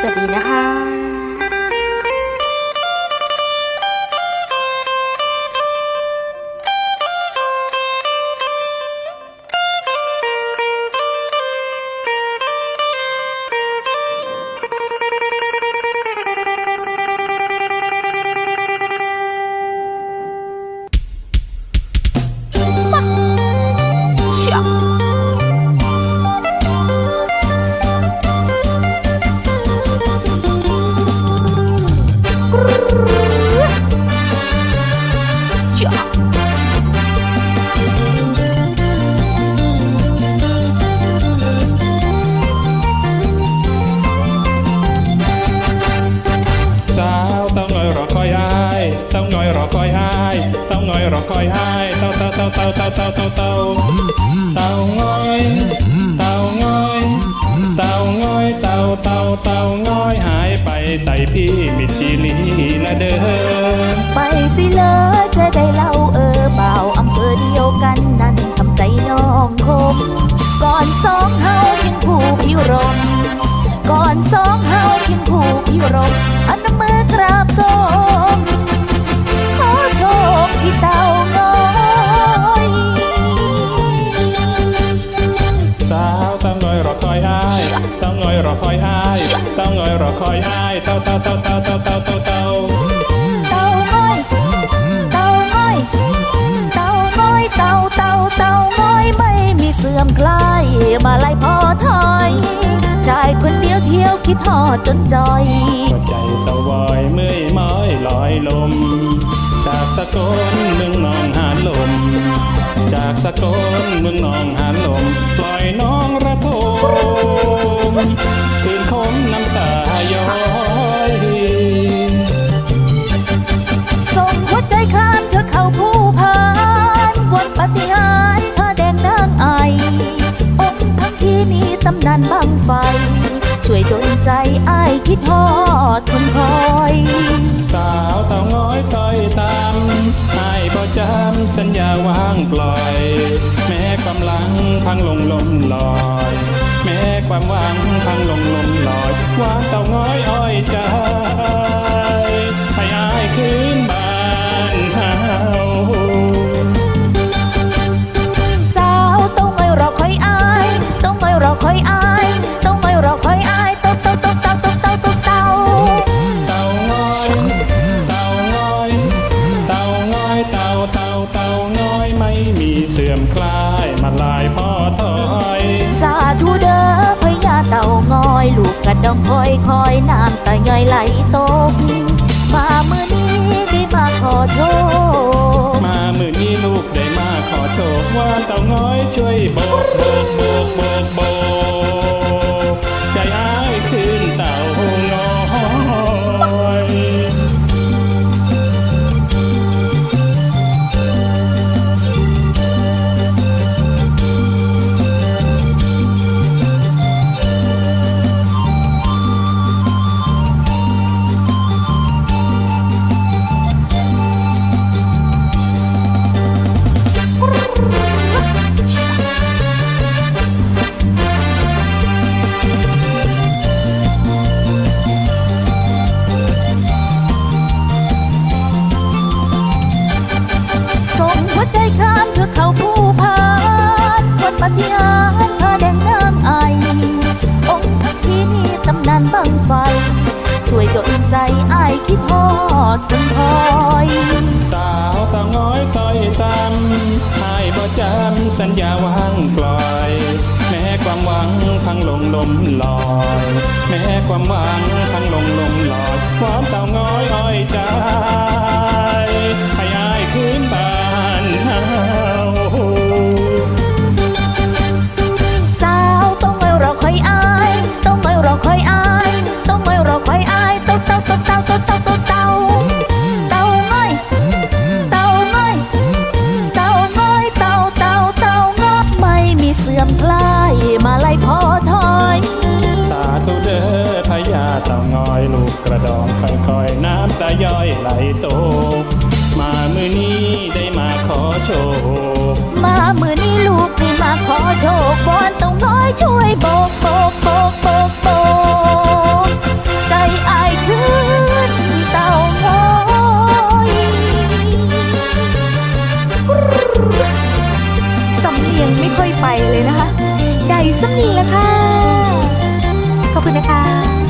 สวัสดีนะคะ คอยอายเต้าเต้าเต้าเต้าเต้าเต้าเต้าเต้าเต้าง้อยเต้าง้อยเต้าง้อยเต้าเต้าเต้าง้อยหายไปใส่พี่มิดชีลีนะเด้อไปสิเลอจะได้เล่าเออเบาอำเภอเดียวกันนั่นทำใจน้องคมก่อนสองเฮาเคียงผู้พิรมก่อนสองเฮาเคียงผู้พิรมอันมือ อยรอคอยอายเต้าเต้าเต้าเต้าเต้าเต้าเต้าเต้าเต่าง้อยเต่าง้อยเต่าง้อยเต่าเต่าเต่าง้อยไม่มีเสื่อมคลายมาไล่พอถอยชายคนเดียวเที่ยวคิดหอดจนจอยหัวใจเสวอยเมื่อยม้อยลอยลม จากสกลเมืองนองหาลม จากสกลเมืองนอง นี้ตำนานบังไฟ ช่วยดนใจอ้ายคิดฮอดคนคอย สาวเต่าง้อยต้อยตามไอ้บ่จำสัญญาวางปล่อย แม้กำลังพังลงลมลอยแม้ความหวังพังลงลมลอยหวางเต่าง้อยอ้อยใจใมายมาลายพ่อถอยสาธุเด้อพญาเต่างอย ลูกกระดองคอยคอยน้ำตาย่อยไหลตก มามือนี้ได้มาขอโชค มามือนี้ลูกได้มาขอโชคว่าเต่างอยช่วยโบกเบกเบกเบิก อ้ายคิดฮอดจนคอยสาวเตาง้อยต่อยตามให้บ่จำสัญญาวางปล่อย แม้ความหวังพังลงลมลอย แม้ความหวังพังลงลมลอยความเตาง้อยอ้อยใจ ไหลโต มาเมื่อนี้ได้มาขอโชค มาเมื่อนี้ลูกได้มาขอโชคบอนต้องน้อยช่วยโบกโบกโบกโบกโบกใจอายขึ้นเต่างอยสำเนียงไม่คยไปเลยนะคะใหญ่สำเนียงละค่ะ ขอบคุณนะคะ